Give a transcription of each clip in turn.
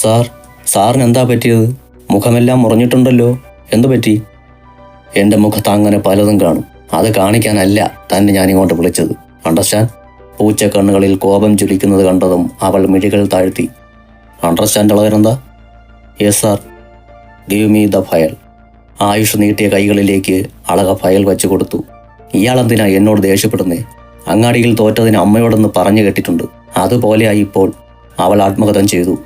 Sir സാറിന് എന്താ പറ്റിയത്? മുഖമെല്ലാം മുറിഞ്ഞിട്ടുണ്ടല്ലോ. എന്തു പറ്റി? എന്റെ മുഖത്ത് അങ്ങനെ പലതും കാണും. അത് കാണിക്കാനല്ല തന്നെ ഞാൻ ഇങ്ങോട്ട് വിളിച്ചത്. അണ്ടർസ്റ്റാൻഡ്? പൂച്ച കണ്ണുകളിൽ കോപം ചുലിക്കുന്നത് കണ്ടതും അവൾ മിഴികൾ താഴ്ത്തി. Understand അളവരെന്താ yes sir give me the file Ayush നീട്ടിയ കൈകളിലേക്ക് അളക ഫയൽ വെച്ചു കൊടുത്തു. ഇയാളെന്തിനാ എന്നോട് ദേഷ്യപ്പെടുന്നേ? അങ്ങാടിയിൽ തോറ്റതിന് അമ്മയോടൊന്ന് പറഞ്ഞു കേട്ടിട്ടുണ്ട്. അതുപോലെയായി ഇപ്പോൾ അവൾ ആത്മകഥം ചെയ്തു.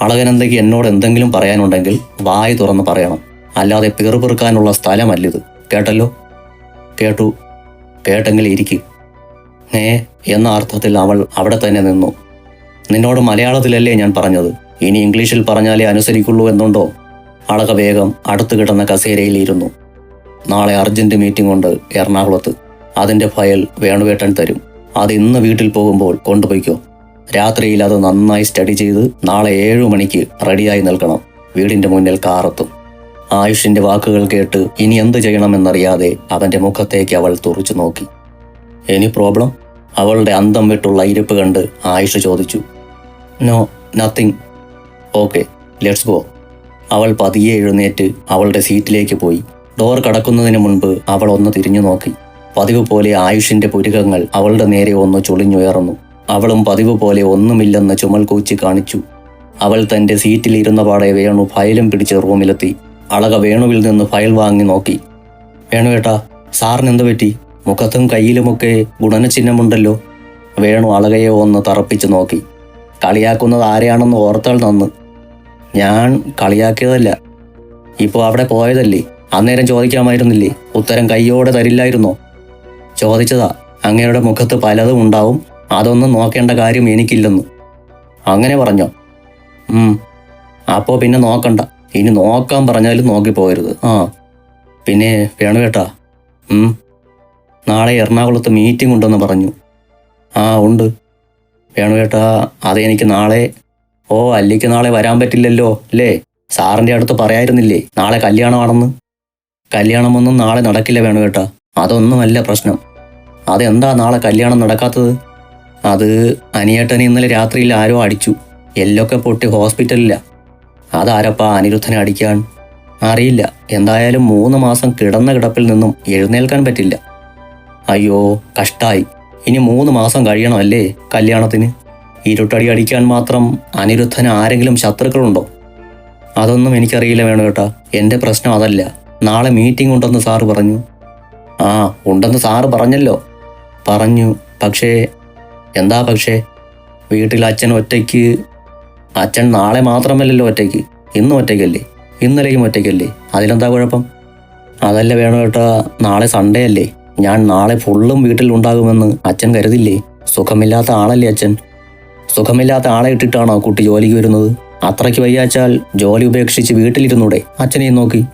അളകനന്ദയ്ക്ക് എന്നോട് എന്തെങ്കിലും പറയാനുണ്ടെങ്കിൽ വായി തുറന്ന് പറയണം. അല്ലാതെ പേറുപെറുക്കാനുള്ള സ്ഥലമല്ലിത്. കേട്ടല്ലോ? കേട്ടു. കേട്ടെങ്കിൽ ഇരിക്ക്. ഏ എന്ന അർത്ഥത്തിൽ അവൾ അവിടെ തന്നെ നിന്നു. നിന്നോട് മലയാളത്തിലല്ലേ ഞാൻ പറഞ്ഞത്? ഇനി ഇംഗ്ലീഷിൽ പറഞ്ഞാലേ അനുസരിക്കുള്ളൂ എന്നുണ്ടോ? അളക വേഗം അടുത്ത് കിടന്ന കസേരയിൽ ഇരുന്നു. നാളെ അർജന്റ് മീറ്റിംഗ് ഉണ്ട് എറണാകുളത്ത്. അതിന്റെ ഫയൽ വേണുവേട്ടൻ തരും. അത് ഇന്ന് വീട്ടിൽ പോകുമ്പോൾ കൊണ്ടുപോയിക്കോ. രാത്രിയിൽ അത് നന്നായി സ്റ്റഡി ചെയ്ത് നാളെ ഏഴു മണിക്ക് റെഡിയായി നിൽക്കണം. വീടിന്റെ മുന്നിൽ കാറെത്തും. ആയുഷിന്റെ വാക്കുകൾ കേട്ട് ഇനി എന്ത് ചെയ്യണമെന്നറിയാതെ അവന്റെ മുഖത്തേക്ക് അവൾ തുറച്ചു നോക്കി. എനി പ്രോബ്ലം അവളുടെ അന്തം വിട്ടുള്ള ഇരിപ്പ് കണ്ട് ആയുഷ് ചോദിച്ചു. No nothing okay let's go അവൾ പതിയെ എഴുന്നേറ്റ് അവളുടെ സീറ്റിലേക്ക് പോയി. ഡോർ കടക്കുന്നതിന് മുൻപ് അവൾ ഒന്ന് തിരിഞ്ഞു നോക്കി. പതിവ് പോലെ ആയുഷിന്റെ പുരുകങ്ങൾ അവളുടെ നേരെ ഒന്ന് ചുളിഞ്ഞുയർന്നു. അവളും പതിവ് പോലെ ഒന്നുമില്ലെന്ന് ചുമൽ കൂച്ചി കാണിച്ചു. അവൾ തന്റെ സീറ്റിൽ ഇരുന്ന പാടെ വേണു ഫയലും പിടിച്ച് റൂമിലെത്തി. അളക വേണുവിൽ നിന്ന് ഫയൽ വാങ്ങി നോക്കി. വേണുവേട്ടാ സാറിന് എന്ത് പറ്റി? മുഖത്തും കയ്യിലുമൊക്കെ ഗുണനചിഹ്നമുണ്ടല്ലോ. വേണു അളകയെ ഒന്ന് തറപ്പിച്ചു നോക്കി. കളിയാക്കുന്നത് ആരെയാണെന്ന് ഓർത്താൽ നന്ന്. ഞാൻ കളിയാക്കിയതല്ല. ഇപ്പോൾ അവിടെ പോയതല്ലേ? അന്നേരം ചോദിക്കാമായിരുന്നില്ലേ? ഉത്തരം കയ്യോടെ തരില്ലായിരുന്നോ? ചോദിച്ചതാ. അങ്ങയുടെ മുഖത്ത് പലതും ഉണ്ടാവും. അതൊന്നും നോക്കേണ്ട കാര്യം എനിക്കില്ലെന്ന്. അങ്ങനെ പറഞ്ഞോ. അപ്പോൾ പിന്നെ നോക്കണ്ട. ഇനി നോക്കാൻ പറഞ്ഞാലും നോക്കിപ്പോകരുത് ആ. പിന്നെ വേണുവേട്ടാ നാളെ എറണാകുളത്ത് മീറ്റിംഗ് ഉണ്ടെന്ന് പറഞ്ഞു. ആ ഉണ്ട്. വേണുവേട്ടാ അതെനിക്ക് നാളെ ഓ അല്ലിക്ക് നാളെ വരാൻ പറ്റില്ലല്ലോ അല്ലേ? സാറിന്റെ അടുത്ത് പറയായിരുന്നില്ലേ നാളെ കല്യാണമാണെന്ന്? കല്യാണമൊന്നും നാളെ നടക്കില്ല വേണുവേട്ടാ അതൊന്നുമല്ല പ്രശ്നം. അതെന്താ നാളെ കല്യാണം നടക്കാത്തത്? അത് അനിയേട്ടനെ ഇന്നലെ രാത്രിയിൽ ആരോ അടിച്ചു. എല്ലൊക്കെ പൊട്ടി ഹോസ്പിറ്റലില്ല അതാരപ്പാ അനിരുദ്ധനെ അടിക്കാൻ? അറിയില്ല. എന്തായാലും മൂന്ന് മാസം കിടന്ന കിടപ്പിൽ നിന്നും എഴുന്നേൽക്കാൻ പറ്റില്ല. അയ്യോ കഷ്ടായി. ഇനി മൂന്ന് മാസം കഴിയണം അല്ലേ കല്യാണത്തിന്? ഇരുട്ടടി അടിക്കാൻ മാത്രം അനിരുദ്ധന് ആരെങ്കിലും ശത്രുക്കളുണ്ടോ? അതൊന്നും എനിക്കറിയില്ല വേണു കേട്ടാ എന്റെ പ്രശ്നം അതല്ല. നാളെ മീറ്റിംഗ് ഉണ്ടെന്ന് സാറ് പറഞ്ഞു. ആ ഉണ്ടെന്ന് സാറ് പറഞ്ഞല്ലോ. പറഞ്ഞു. പക്ഷേ എന്താ പക്ഷേ? വീട്ടിൽ അച്ഛൻ ഒറ്റയ്ക്ക് അച്ഛൻ നാളെ മാത്രമല്ലല്ലോ ഒറ്റയ്ക്ക്. ഇന്നും ഒറ്റയ്ക്കല്ലേ? ഇന്നലെയും ഒറ്റയ്ക്കല്ലേ? അതിലെന്താ കുഴപ്പം? അതല്ല വേണം കേട്ടോ നാളെ സൺഡേ അല്ലേ? ഞാൻ നാളെ ഫുള്ളും വീട്ടിൽ ഉണ്ടാകുമെന്ന് അച്ഛൻ കരുതില്ലേ? സുഖമില്ലാത്ത ആളല്ലേ അച്ഛൻ? സുഖമില്ലാത്ത ആളെ ഇട്ടിട്ടാണോ കുട്ടി ജോലിക്ക് വരുന്നത്? അത്രയ്ക്ക് വയ്യാച്ചാൽ ജോലി ഉപേക്ഷിച്ച് വീട്ടിലിരുന്നൂടെ? അച്ഛനെയും നോക്കി.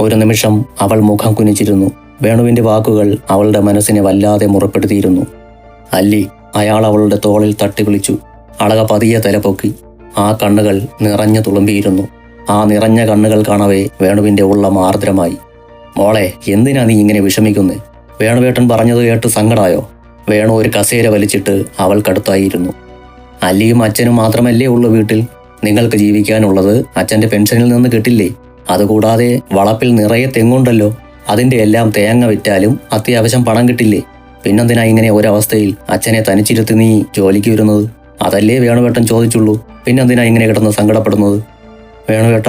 ഒരു നിമിഷം അവൾ മുഖം കുനിച്ചിരുന്നു. വേണുവിന്റെ വാക്കുകൾ അവളുടെ മനസ്സിനെ വല്ലാതെ മുറപ്പെടുത്തിയിരുന്നു. അല്ലി അയാൾ അവളുടെ തോളിൽ തട്ടി വിളിച്ചു അളക പതിയെ തലപൊക്കി ആ കണ്ണുകൾ നിറഞ്ഞു തുളുമ്പിയിരുന്നു. ആ നിറഞ്ഞ കണ്ണുകൾ കാണവേ വേണുവിന്റെ ഉള്ളം ആർദ്രമായി. മോളെ എന്തിനാ നീ ഇങ്ങനെ വിഷമിക്കുന്നത് വേണുവേട്ടൻ പറഞ്ഞത് കേട്ട് സങ്കടായോ? വേണു ഒരു കസേര വലിച്ചിട്ട് അവൾക്കടുത്തായിരുന്നു. അല്ലിയും അച്ഛനും മാത്രമല്ലേ ഉള്ളൂ വീട്ടിൽ? നിങ്ങൾക്ക് ജീവിക്കാനുള്ളത് അച്ഛന്റെ പെൻഷനിൽ നിന്ന് കിട്ടില്ലേ? അതുകൂടാതെ വളപ്പിൽ നിറയെ തെങ്ങുണ്ടല്ലോ. അതിന്റെ എല്ലാം തേങ്ങ വിറ്റാലും അത്യാവശ്യം പണം കിട്ടില്ലേ? പിന്നെന്തിനാ ഇങ്ങനെ ഒരവസ്ഥയിൽ അച്ഛനെ തനിച്ചിരുത്തി നീ ജോലിക്ക് വരുന്നത്? അതല്ലേ വേണുവേട്ടൻ ചോദിച്ചുള്ളൂ. പിന്നെന്തിനാ ഇങ്ങനെ കിടന്ന് സങ്കടപ്പെടുന്നത്? വേണുവേട്ട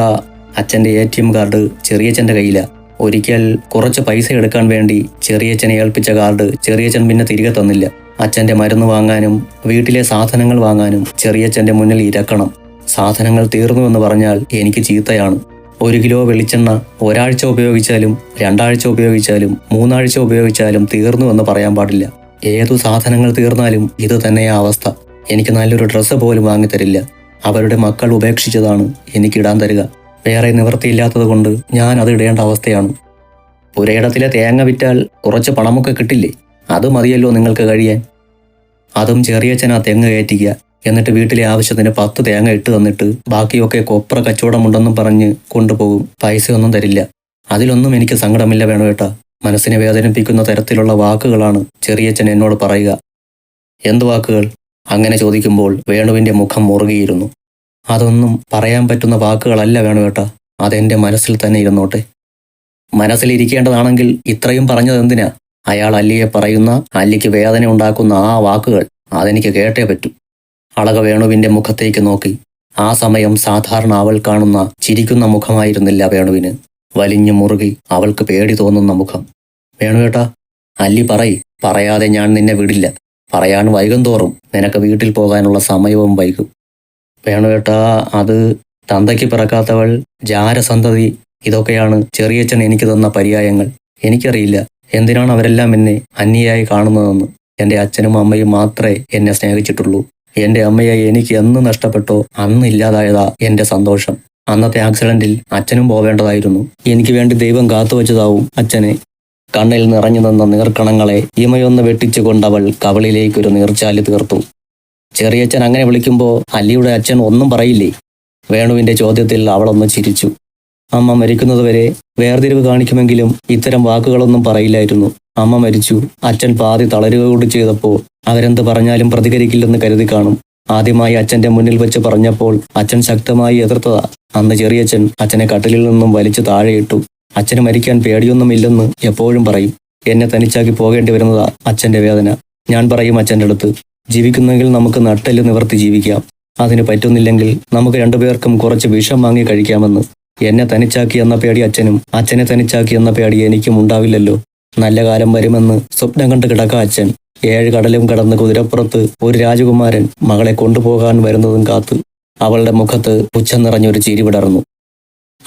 അച്ഛന്റെ എ ടി എം കാർഡ് ചെറിയച്ഛന്റെ കയ്യിലാ. ഒരിക്കൽ കുറച്ച് പൈസ എടുക്കാൻ വേണ്ടി ചെറിയച്ഛനെ ഏൽപ്പിച്ച കാർഡ് ചെറിയച്ഛൻ പിന്നെ തിരികെ തന്നില്ല. അച്ഛന്റെ മരുന്ന് വാങ്ങാനും വീട്ടിലെ സാധനങ്ങൾ വാങ്ങാനും ചെറിയച്ഛന്റെ മുന്നിൽ ഇരക്കണം. സാധനങ്ങൾ തീർന്നുവെന്ന് പറഞ്ഞാൽ എനിക്ക് ചീത്തയാണ്. ഒരു കിലോ വെളിച്ചെണ്ണ ഒരാഴ്ച ഉപയോഗിച്ചാലും രണ്ടാഴ്ച ഉപയോഗിച്ചാലും മൂന്നാഴ്ച ഉപയോഗിച്ചാലും തീർന്നു എന്ന് പറയാൻ പാടില്ല. ഏതു സാധനങ്ങൾ തീർന്നാലും ഇത് തന്നെയാ അവസ്ഥ. എനിക്ക് നല്ലൊരു ഡ്രസ്സ് പോലും വാങ്ങിത്തരില്ല. അവരുടെ മക്കൾ ഉപേക്ഷിച്ചതാണ് എനിക്ക് ഇടാൻ തരിക. വേറെ നിവൃത്തിയില്ലാത്തത് കൊണ്ട് ഞാൻ അത് ഇടേണ്ട അവസ്ഥയാണ്. പുരയിടത്തിലെ തേങ്ങ വിറ്റാൽ കുറച്ച് പണമൊക്കെ കിട്ടില്ലേ? അത് മതിയല്ലോ നിങ്ങൾക്ക് കഴിയാൻ. അതും ചെറിയച്ഛനാ തെങ്ങ് കയറ്റിക്കുക. എന്നിട്ട് വീട്ടിലെ ആവശ്യത്തിന് പത്ത് തേങ്ങ ഇട്ട് തന്നിട്ട് ബാക്കിയൊക്കെ കൊപ്ര കച്ചവടമുണ്ടെന്നും പറഞ്ഞ് കൊണ്ടുപോകും. പൈസയൊന്നും തരില്ല. അതിലൊന്നും എനിക്ക് സങ്കടമില്ല വേണോ കേട്ടാ മനസ്സിനെ വേദനിപ്പിക്കുന്ന തരത്തിലുള്ള വാക്കുകളാണ് ചെറിയച്ഛൻ എന്നോട് പറയുക. എന്ത് വാക്കുകൾ? അങ്ങനെ ചോദിക്കുമ്പോൾ വേണുവിന്റെ മുഖം മുറുകിയിരുന്നു. അതൊന്നും പറയാൻ പറ്റുന്ന വാക്കുകളല്ല വേണുവേട്ടാ അതെന്റെ മനസ്സിൽ തന്നെ ഇരുന്നോട്ടെ. മനസ്സിലിരിക്കേണ്ടതാണെങ്കിൽ ഇത്രയും പറഞ്ഞത് എന്തിനാ? അയാൾ അല്ലിയെ പറയുന്ന അല്ലിക്ക് വേദന ഉണ്ടാക്കുന്ന ആ വാക്കുകൾ അതെനിക്ക് കേട്ടേ പറ്റൂ. അളക വേണുവിന്റെ മുഖത്തേക്ക് നോക്കി. ആ സമയം സാധാരണ അവൾ കാണുന്ന ചിരിക്കുന്ന മുഖമായിരുന്നില്ല വേണുവിന്. വലിഞ്ഞു മുറുകി അവൾക്ക് പേടി തോന്നുന്ന മുഖം. വേണുവേട്ടാ അല്ലി പറയ് പറയാതെ ഞാൻ നിന്നെ വിടില്ല. പറയാൻ വൈകും തോറും നിനക്ക് വീട്ടിൽ പോകാനുള്ള സമയവും വൈകും. വേണുവേട്ടാ അത് തന്തയ്ക്ക് പിറക്കാത്തവൾ ജാരസന്തതി ഇതൊക്കെയാണ് ചെറിയച്ഛൻ എനിക്ക് തന്ന പര്യായങ്ങൾ. എനിക്കറിയില്ല എന്തിനാണ് അവരെല്ലാം എന്നെ അന്യയായി കാണുന്നതെന്ന്. എന്റെ അച്ഛനും അമ്മയും മാത്രമേ എന്നെ സ്നേഹിച്ചിട്ടുള്ളൂ. എന്റെ അമ്മയെ എനിക്ക് എന്ന് നഷ്ടപ്പെട്ടോ? അന്ന് ഇല്ലാതായതാ എന്റെ സന്തോഷം. അന്നത്തെ ആക്സിഡന്റിൽ അച്ഛനും പോവേണ്ടതായിരുന്നു. എനിക്ക് വേണ്ടി ദൈവം കാത്തുവച്ചതാവും അച്ഛനെ. കണ്ണിൽ നിറഞ്ഞു നിന്ന നീർക്കണങ്ങളെ ഇമയൊന്ന് വെട്ടിച്ചുകൊണ്ടവൾ കവളിലേക്കൊരു നീർച്ചാലി തീർത്തു. ചെറിയച്ഛൻ അങ്ങനെ വിളിക്കുമ്പോൾ അല്ലിയുടെ അച്ഛൻ ഒന്നും പറയില്ലേ? വേണുവിന്റെ ചോദ്യത്തിൽ അവളൊന്ന് ചിരിച്ചു. അമ്മ മരിക്കുന്നതുവരെ വേർതിരിവ് കാണിക്കുമെങ്കിലും ഇത്തരം വാക്കുകളൊന്നും പറയില്ലായിരുന്നു. അമ്മ മരിച്ചു. അച്ഛൻ പാതി തളരുകയോട് ചെയ്തപ്പോൾ ചെയ്തപ്പോ അവരെന്ത് പറഞ്ഞാലും പ്രതികരിക്കില്ലെന്ന് കരുതി കാണും. ആദ്യമായി അച്ഛന്റെ മുന്നിൽ വെച്ച് പറഞ്ഞപ്പോൾ അച്ഛൻ ശക്തമായി എതിർത്തതാ. അന്ന് ചെറിയച്ഛൻ അച്ഛനെ കട്ടിലിൽ നിന്നും വലിച്ചു താഴെയിട്ടു. അച്ഛന് മരിക്കാൻ പേടിയൊന്നുമില്ലെന്ന് എപ്പോഴും പറയും. എന്നെ തനിച്ചാക്കി പോകേണ്ടി വരുന്നതാ അച്ഛന്റെ വേദന. ഞാൻ പറയും അച്ഛന്റെ അടുത്ത് ജീവിക്കുന്നെങ്കിൽ നമുക്ക് നട്ടൽ നിവർത്തി ജീവിക്കാം. അതിന് പറ്റുന്നില്ലെങ്കിൽ നമുക്ക് രണ്ടുപേർക്കും കുറച്ച് വിഷം വാങ്ങി കഴിക്കാമെന്ന്. എന്നെ തനിച്ചാക്കി എന്ന പേടി അച്ഛനും അച്ഛനെ തനിച്ചാക്കി എന്ന പേടി എനിക്കും ഉണ്ടാവില്ലല്ലോ. നല്ല കാലം വരുമെന്ന് സ്വപ്നം കണ്ട് കിടക്ക അച്ഛൻ. ഏഴ് കടലും കടന്ന് കുതിരപ്പുറത്ത് ഒരു രാജകുമാരൻ മകളെ കൊണ്ടുപോകാൻ വരുന്നതും കാത്ത് അവളുടെ മുഖത്ത് പുച്ഛം നിറഞ്ഞൊരു ചിരി വിടർന്നു.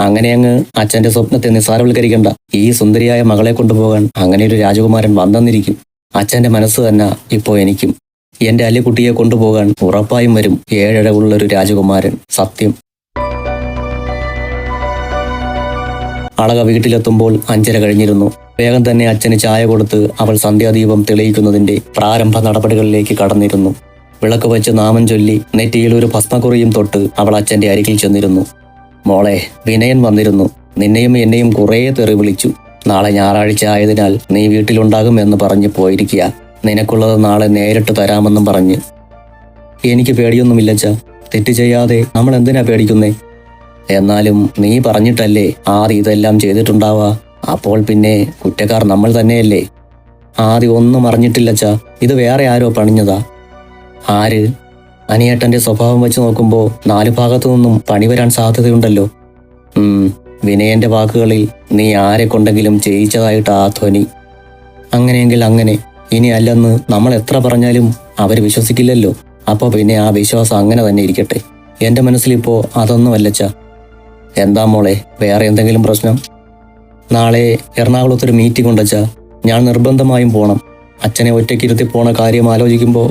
അങ്ങനെ അങ്ങ് അച്ഛന്റെ സ്വപ്നത്തെ നിസ്സാരവൽക്കരിക്കണ്ട. ഈ സുന്ദരിയായ മകളെ കൊണ്ടുപോകാൻ അങ്ങനെ ഒരു രാജകുമാരൻ വന്നെന്നിരിക്കും. അച്ഛന്റെ മനസ്സ് തന്നെ ഇപ്പോ എനിക്കും. എന്റെ അല്ലിക്കുട്ടിയെ കൊണ്ടുപോകാൻ ഉറപ്പായും വരും ഏഴഴവുള്ളൊരു രാജകുമാരൻ. സത്യം. അളക വീട്ടിലെത്തുമ്പോൾ അഞ്ചര കഴിഞ്ഞിരുന്നു. വേഗം തന്നെ അച്ഛന് ചായ കൊടുത്ത് അവൾ സന്ധ്യാദീപം തെളിയിക്കുന്നതിന്റെ പ്രാരംഭ നടപടികളിലേക്ക് കടന്നിരുന്നു. വിളക്ക് വെച്ച് നാമം ചൊല്ലി നെറ്റിയിൽ ഒരു ഭസ്മക്കുറിയും തൊട്ട് അവൾ അച്ഛന്റെ അരികിൽ ചെന്നിരുന്നു. മോളെ വിനയൻ വന്നിരുന്നു. നിന്നെയും എന്നെയും കുറേ തെറി വിളിച്ചു. നാളെ ഞായറാഴ്ച ആയതിനാൽ നീ വീട്ടിലുണ്ടാകും എന്ന് പറഞ്ഞ് പോയിരിക്കുക. നിനക്കുള്ളത് നാളെ നേരിട്ട് തരാമെന്നും പറഞ്ഞ്. എനിക്ക് പേടിയൊന്നുമില്ലച്ച തെറ്റ് ചെയ്യാതെ നമ്മൾ എന്തിനാ പേടിക്കുന്നേ? എന്നാലും നീ പറഞ്ഞിട്ടല്ലേ ആർ ഇതെല്ലാം ചെയ്തിട്ടുണ്ടാവാ അപ്പോൾ പിന്നെ കുറ്റക്കാർ നമ്മൾ തന്നെയല്ലേ? ആദ്യം ഒന്നും അറിഞ്ഞിട്ടില്ലച്ചാ ഇത് വേറെ ആരോ പണിഞ്ഞതാ. ആര്? അനിയേട്ടന്റെ സ്വഭാവം വെച്ച് നോക്കുമ്പോൾ നാലു ഭാഗത്തു നിന്നും പണി വരാൻ സാധ്യതയുണ്ടല്ലോ. വിനയന്റെ വാക്കുകളിൽ നീ ആരെ കൊണ്ടെങ്കിലും ചെയ്യിച്ചതായിട്ട് ആ ധ്വനി. അങ്ങനെയെങ്കിൽ അങ്ങനെ ഇനി അല്ലെന്ന് നമ്മൾ എത്ര പറഞ്ഞാലും അവർ വിശ്വസിക്കില്ലല്ലോ. അപ്പോൾ പിന്നെ ആ വിശ്വാസം അങ്ങനെ തന്നെ ഇരിക്കട്ടെ. എന്റെ മനസ്സിലിപ്പോ അതൊന്നും അല്ലച്ച എന്താ മോളെ വേറെ എന്തെങ്കിലും പ്രശ്നം? നാളെ എറണാകുളത്തൊരു മീറ്റിംഗ് ഉണ്ടച്ചാ ഞാൻ നിർബന്ധമായും പോണം. അച്ഛനെ ഒറ്റയ്ക്ക് ഇരുത്തി പോണ കാര്യം ആലോചിക്കുമ്പോൾ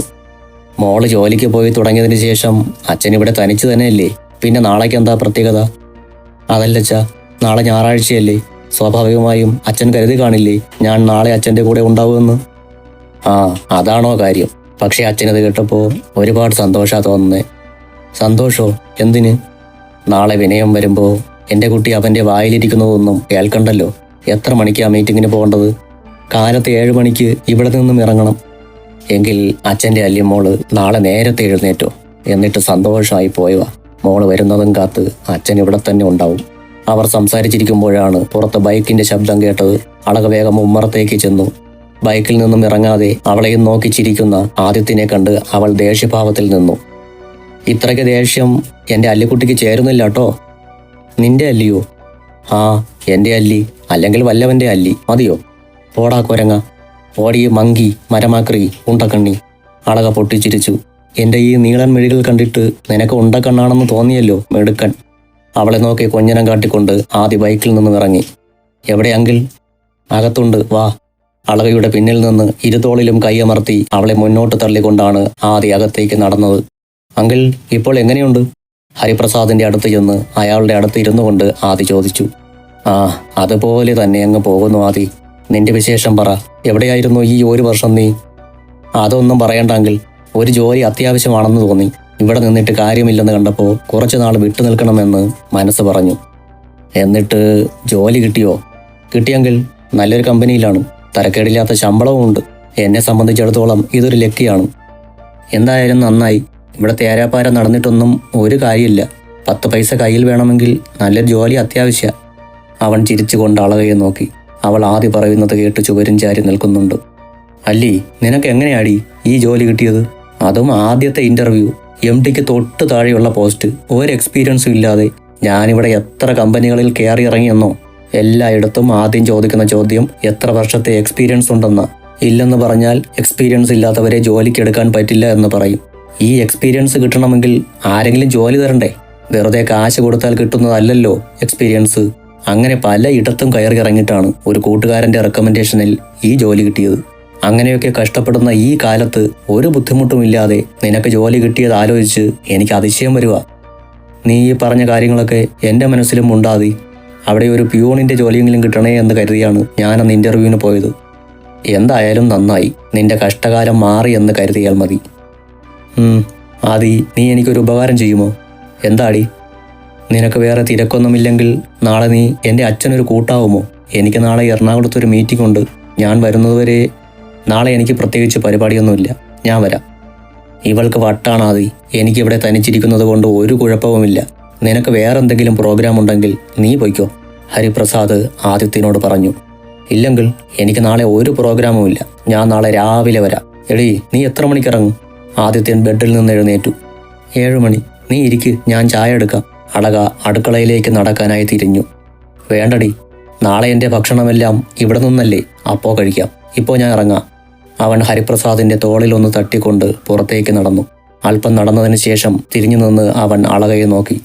മോൾ ജോലിക്ക് പോയി തുടങ്ങിയതിന് ശേഷം അച്ഛൻ ഇവിടെ തനിച്ച് തന്നെയല്ലേ? പിന്നെ നാളേക്ക് എന്താ പ്രത്യേകത? അതല്ലച്ചാ നാളെ ഞായറാഴ്ചയല്ലേ. സ്വാഭാവികമായും അച്ഛൻ കരുതി കാണില്ലേ ഞാൻ നാളെ അച്ഛന്റെ കൂടെ ഉണ്ടാവുമെന്ന്? ആ അതാണോ കാര്യം. പക്ഷെ അച്ഛനത് കേട്ടപ്പോൾ ഒരുപാട് സന്തോഷമാണ് തോന്നുന്നത് സന്തോഷോ? എന്തിന്? നാളെ വിനയം വരുമ്പോൾ എന്റെ കുട്ടി അവന്റെ വായിലിരിക്കുന്നതൊന്നും കേൾക്കണ്ടല്ലോ? എത്ര മണിക്കാ മീറ്റിങ്ങിന് പോകേണ്ടത്? കാലത്ത് ഏഴ് മണിക്ക് ഇവിടെ നിന്നും ഇറങ്ങണം. എങ്കിൽ അച്ഛന്റെ അല്യമോൾ നാളെ നേരത്തെ എഴുന്നേറ്റോ. എന്നിട്ട് സന്തോഷമായി പോയവാ. മോൾ വരുന്നതും കാത്ത് അച്ഛൻ ഇവിടെ തന്നെ ഉണ്ടാവും. അവർ സംസാരിച്ചിരിക്കുമ്പോഴാണ് പുറത്ത് ബൈക്കിന്റെ ശബ്ദം കേട്ടത്. അളക വേഗം ഉമ്മറത്തേക്ക് ചെന്നു. ബൈക്കിൽ നിന്നും ഇറങ്ങാതെ അവളെയും നോക്കി ചിരിക്കുന്ന ആദിത്യനെ കണ്ട് അവൾ ദേഷ്യഭാവത്തിൽ നിന്നു. ഇത്രയ്ക്ക് ദേഷ്യം എന്റെ അല്ലിക്കുട്ടിക്ക് ചേരുന്നില്ല കേട്ടോ. നിന്റെ അല്ലിയോ? ആ എന്റെ അല്ലി. അല്ലെങ്കിൽ വല്ലവന്റെ അല്ലി. മതിയോ? പോടാ കൊരങ്ങ. ഓടി മങ്കി മരമാക്രി ഉണ്ടക്കണ്ണി. അളക പൊട്ടിച്ചിരിച്ചു. എന്റെ ഈ നീളൻ മെഴികൾ കണ്ടിട്ട് നിനക്ക് ഉണ്ടക്കണ്ണാണെന്ന് തോന്നിയല്ലോ മെടുക്കൻ. അവളെ നോക്കി കൊഞ്ഞനം കാട്ടിക്കൊണ്ട് ആദ്യ ബൈക്കിൽ നിന്നും ഇറങ്ങി. എവിടെ അങ്കിൾ? അകത്തുണ്ട്. വാ. അളകയുടെ പിന്നിൽ നിന്ന് ഇരുതോളിലും കൈയമർത്തി അവളെ മുന്നോട്ട് തള്ളിക്കൊണ്ടാണ് ആദ്യ അകത്തേക്ക് നടന്നത്. അങ്കിൾ ഇപ്പോൾ എങ്ങനെയുണ്ട്? ഹരിപ്രസാദിന്റെ അടുത്ത് ചെന്ന് അയാളുടെ അടുത്ത് ഇരുന്നു കൊണ്ട് ആദി ചോദിച്ചു. ആ അതുപോലെ തന്നെ അങ്ങ് പോകുന്നു ആദി. നിന്റെ വിശേഷം പറ. എവിടെയായിരുന്നു ഈ ഒരു വർഷം നീ? അതൊന്നും പറയണ്ടെങ്കിൽ ഒരു ജോലി അത്യാവശ്യമാണെന്ന് തോന്നി. ഇവിടെ നിന്നിട്ട് കാര്യമില്ലെന്ന് കണ്ടപ്പോൾ കുറച്ചു നാൾ വിട്ടു നിൽക്കണമെന്ന് മനസ്സ് പറഞ്ഞു. എന്നിട്ട് ജോലി കിട്ടിയോ? കിട്ടിയെങ്കിൽ നല്ലൊരു കമ്പനിയിലാണ്. തരക്കേടില്ലാത്ത ശമ്പളവും ഉണ്ട് എന്നെ സംബന്ധിച്ചിടത്തോളം ഇതൊരു ലക്കിയാണ്. എന്തായാലും നന്നായി. ഇവിടെ തേരാപ്പാര നടന്നിട്ടൊന്നും ഒരു കാര്യമില്ല. പത്ത് പൈസ കയ്യിൽ വേണമെങ്കിൽ നല്ല ജോലി അത്യാവശ്യ. അവൻ ചിരിച്ചുകൊണ്ട് അളകയെ നോക്കി. അവൾ ആദ്യ പറയുന്നത് കേട്ട് ചുവരും ചാരി നിൽക്കുന്നുണ്ട്. അല്ലി നിനക്ക് എങ്ങനെയാടി ഈ ജോലി കിട്ടിയത്? അതും ആദ്യത്തെ ഇന്റർവ്യൂ എം ഡിക്ക് തൊട്ട് താഴെയുള്ള പോസ്റ്റ് ഒരു എക്സ്പീരിയൻസും ഇല്ലാതെ. ഞാനിവിടെ എത്ര കമ്പനികളിൽ കയറി ഇറങ്ങിയെന്നോ? എല്ലായിടത്തും ആദ്യം ചോദിക്കുന്ന ചോദ്യം എത്ര വർഷത്തെ എക്സ്പീരിയൻസ് ഉണ്ടെന്ന. ഇല്ലെന്ന് പറഞ്ഞാൽ എക്സ്പീരിയൻസ് ഇല്ലാത്തവരെ ജോലിക്ക് എടുക്കാൻ പറ്റില്ല എന്ന് പറയും. ഈ എക്സ്പീരിയൻസ് കിട്ടണമെങ്കിൽ ആരെങ്കിലും ജോലി തരണ്ടേ? വെറുതെ കാശ് കൊടുത്താൽ കിട്ടുന്നതല്ലല്ലോ എക്സ്പീരിയൻസ് അങ്ങനെ പല ഇടത്തും കയറി ഇറങ്ങിയിട്ടാണ് ഒരു കൂട്ടുകാരന്റെ റെക്കമെൻഡേഷനിൽ ഈ ജോലി കിട്ടിയത്. അങ്ങനെയൊക്കെ കഷ്ടപ്പെടുന്ന ഈ കാലത്ത് ഒരു ബുദ്ധിമുട്ടുമില്ലാതെ നിനക്ക് ജോലി കിട്ടിയത് ആലോചിച്ച് എനിക്ക് അതിശയം വരുക. നീ ഈ പറഞ്ഞ കാര്യങ്ങളൊക്കെ എന്റെ മനസ്സിലും ഉണ്ടാതി അവിടെ ഒരു പ്യൂണിന്റെ ജോലിയെങ്കിലും കിട്ടണേ എന്ന് കരുതിയാണ് ഞാൻ അന്ന് ഇന്റർവ്യൂവിന് പോയത്. എന്തായാലും നന്നായി. നിന്റെ കഷ്ടകാലം മാറി എന്ന് കരുതിയാൽ മതി. ആദി നീ എനിക്കൊരു ഉപകാരം ചെയ്യുമോ? എന്താടി? നിനക്ക് വേറെ തിരക്കൊന്നുമില്ലെങ്കിൽ നാളെ നീ എന്റെ അച്ഛനൊരു കൂട്ടാവുമോ? എനിക്ക് നാളെ എറണാകുളത്തൊരു മീറ്റിംഗ് ഉണ്ട്. ഞാൻ വരുന്നതുവരെ നാളെ എനിക്ക് പ്രത്യേകിച്ച് പരിപാടിയൊന്നുമില്ല. ഞാൻ വരാം. ഇവൾക്ക് വട്ടാണാതി എനിക്കിവിടെ തനിച്ചിരിക്കുന്നത് കൊണ്ട് ഒരു കുഴപ്പവുമില്ല. നിനക്ക് വേറെന്തെങ്കിലും പ്രോഗ്രാം ഉണ്ടെങ്കിൽ നീ പൊയ്ക്കോ. ഹരിപ്രസാദ് ആദിത്യനോട് പറഞ്ഞു. ഇല്ലെങ്കിൽ എനിക്ക് നാളെ ഒരു പ്രോഗ്രാമും ഇല്ല ഞാൻ നാളെ രാവിലെ വരാം. എടി നീ എത്ര മണിക്കിറങ്ങും? ആദിത്യൻ ബെഡിൽ നിന്ന് എഴുന്നേറ്റു. ഏഴു മണി. നീ ഇരിക്ക് ഞാൻ ചായ എടുക്കാം. അടക അടുക്കളയിലേക്ക് നടക്കാനായി തിരിഞ്ഞു. വേണ്ടടി നാളെ എന്റെ ഭക്ഷണമെല്ലാം ഇവിടെ നിന്നല്ലേ അപ്പോ കഴിക്കാം. ഇപ്പോൾ ഞാൻ ഇറങ്ങാം. അവൻ ഹരിപ്രസാദിന്റെ തോളിലൊന്ന് തട്ടിക്കൊണ്ട് പുറത്തേക്ക് നടന്നു. അല്പം നടന്നതിന് ശേഷം തിരിഞ്ഞു നിന്ന് അവൻ അളകയെ നോക്കി.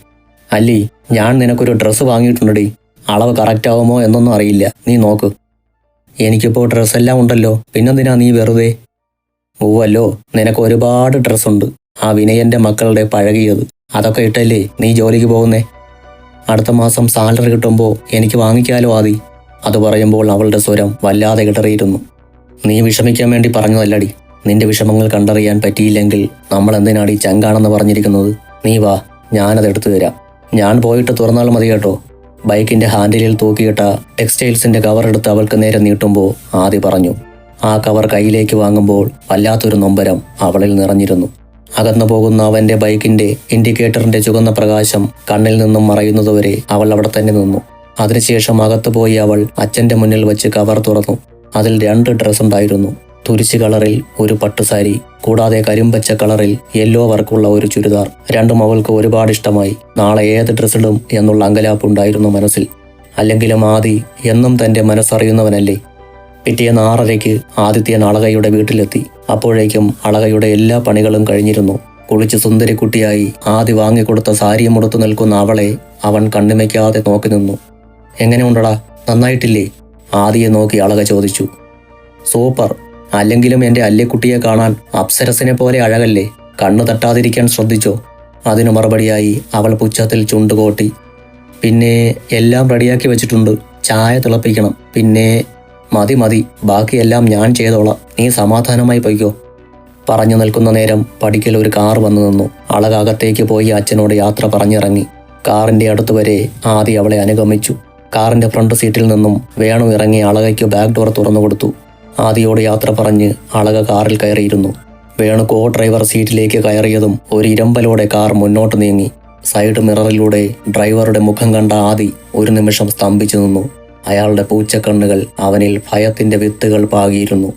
അല്ലി ഞാൻ നിനക്കൊരു ഡ്രസ്സ് വാങ്ങിയിട്ടുണ്ടടി. അളവ് കറക്റ്റ് ആവുമോ എന്നൊന്നും അറിയില്ല. നീ നോക്ക്. എനിക്കിപ്പോൾ ഡ്രസ്സെല്ലാം ഉണ്ടല്ലോ. പിന്നെന്തിനാ നീ വെറുതെ ഓവല്ലോ നിനക്ക് ഒരുപാട് ഡ്രസ്സുണ്ട്. ആ വിനയന്റെ മക്കളുടെ പഴകിയത്. അതൊക്കെ ഇട്ടല്ലേ നീ ജോലിക്ക് പോകുന്നേ? അടുത്ത മാസം സാലറി കിട്ടുമ്പോൾ എനിക്ക് വാങ്ങിക്കാലോ ആദി. അത് പറയുമ്പോൾ അവളുടെ സ്വരം വല്ലാതെ ഇടറിയിരുന്നു നീ വിഷമിക്കാൻ വേണ്ടി പറഞ്ഞതല്ലടി. നിന്റെ വിഷമങ്ങൾ കണ്ടറിയാൻ പറ്റിയില്ലെങ്കിൽ നമ്മൾ എന്തിനാടി ചങ്കാണെന്ന് പറഞ്ഞിരിക്കുന്നത്? നീ വാ ഞാനത് എടുത്തു തരാം. ഞാൻ പോയിട്ട് തുറന്നാൽ മതി കേട്ടോ. ബൈക്കിന്റെ ഹാൻഡിലിൽ തൂക്കിയിട്ട ടെക്സ്റ്റൈൽസിന്റെ കവർ എടുത്ത് അവൾക്ക് നേരെ നീട്ടുമ്പോൾ ആദി പറഞ്ഞു. ആ കവർ കയ്യിലേക്ക് വാങ്ങുമ്പോൾ വല്ലാത്തൊരു നൊമ്പരം അവളിൽ നിറഞ്ഞിരുന്നു. അകന്നു പോകുന്ന അവന്റെ ബൈക്കിന്റെ ഇൻഡിക്കേറ്ററിന്റെ ചുവന്ന പ്രകാശം കണ്ണിൽ നിന്നും മറയുന്നതുവരെ അവൾ അവിടെ തന്നെ നിന്നു. അതിനുശേഷം അകത്തു പോയി അവൾ അച്ഛന്റെ മുന്നിൽ വെച്ച് കവർ തുറന്നു. അതിൽ രണ്ട് ഡ്രസ് ഉണ്ടായിരുന്നു. തുരിശ് കളറിൽ ഒരു പട്ടുസാരി കൂടാതെ കരിമ്പച്ച കളറിൽ യെല്ലോ വർക്കുള്ള ഒരു ചുരിദാർ. രണ്ടും അവൾക്ക് ഒരുപാട് ഇഷ്ടമായി. നാളെ ഏത് ഡ്രസ്സിടും എന്നുള്ള അങ്കലാപ്പുണ്ടായിരുന്നു മനസ്സിൽ. അല്ലെങ്കിലും ആദി എന്നും തന്റെ മനസ്സറിയുന്നവനല്ലേ? പിറ്റേന്ന് ആറരയ്ക്ക് ആദിത്യൻ അളകയുടെ വീട്ടിലെത്തി. അപ്പോഴേക്കും അളകയുടെ എല്ലാ പണികളും കഴിഞ്ഞിരുന്നു. കുളിച്ച് സുന്ദരിക്കുട്ടിയായി ആദി വാങ്ങിക്കൊടുത്ത സാരിയും മുടുത്തു നിൽക്കുന്ന അവളെ അവൻ കണ്ണുമയ്ക്കാതെ നോക്കി നിന്നു. എങ്ങനെയുണ്ടടാ? നന്നായിട്ടില്ലേ? ആദിയെ നോക്കി അളക ചോദിച്ചു. സൂപ്പർ. അല്ലെങ്കിലും എന്റെ അല്ലിക്കുട്ടിയെ കാണാൻ അപ്സരസിനെ പോലെ അഴകല്ലേ? കണ്ണു തട്ടാതിരിക്കാൻ ശ്രദ്ധിച്ചോ? അതിനു മറുപടിയായി അവൾ പുച്ഛത്തിൽ ചുണ്ടുകോട്ടി. പിന്നെ എല്ലാം റെഡിയാക്കി വെച്ചിട്ടുണ്ട്. ചായ തിളപ്പിക്കണം. പിന്നെ മതി മതി. ബാക്കിയെല്ലാം ഞാൻ ചെയ്തോളാം. നീ സമാധാനമായി പൊയ്ക്കോ. പറഞ്ഞു നിൽക്കുന്ന നേരം പടിക്കൽ ഒരു കാർ വന്നു നിന്നു. അളകകത്തേക്ക് പോയി അച്ഛനോട് യാത്ര പറഞ്ഞിറങ്ങി. കാറിന്റെ അടുത്ത് വരെ ആദി അവളെ അനുഗമിച്ചു. കാറിന്റെ ഫ്രണ്ട് സീറ്റിൽ നിന്നും വേണു ഇറങ്ങി അളകയ്ക്ക് ബാക്ക് ഡോർ തുറന്നു കൊടുത്തു. ആദിയോട് യാത്ര പറഞ്ഞ് അളക കാറിൽ കയറിയിരുന്നു. വേണു കോ ഡ്രൈവർ സീറ്റിലേക്ക് കയറിയതും ഒരു ഇരമ്പലോടെ കാർ മുന്നോട്ട് നീങ്ങി. സൈഡ് മിററിലൂടെ ഡ്രൈവറുടെ മുഖം കണ്ട ആദി ഒരു നിമിഷം സ്തംഭിച്ചു നിന്നു. അയാളുടെ പൂച്ചക്കണ്ണുകൾ അവനിൽ ഭയത്തിന്റെ വിത്തുകൾ പാകിയിരുന്നു.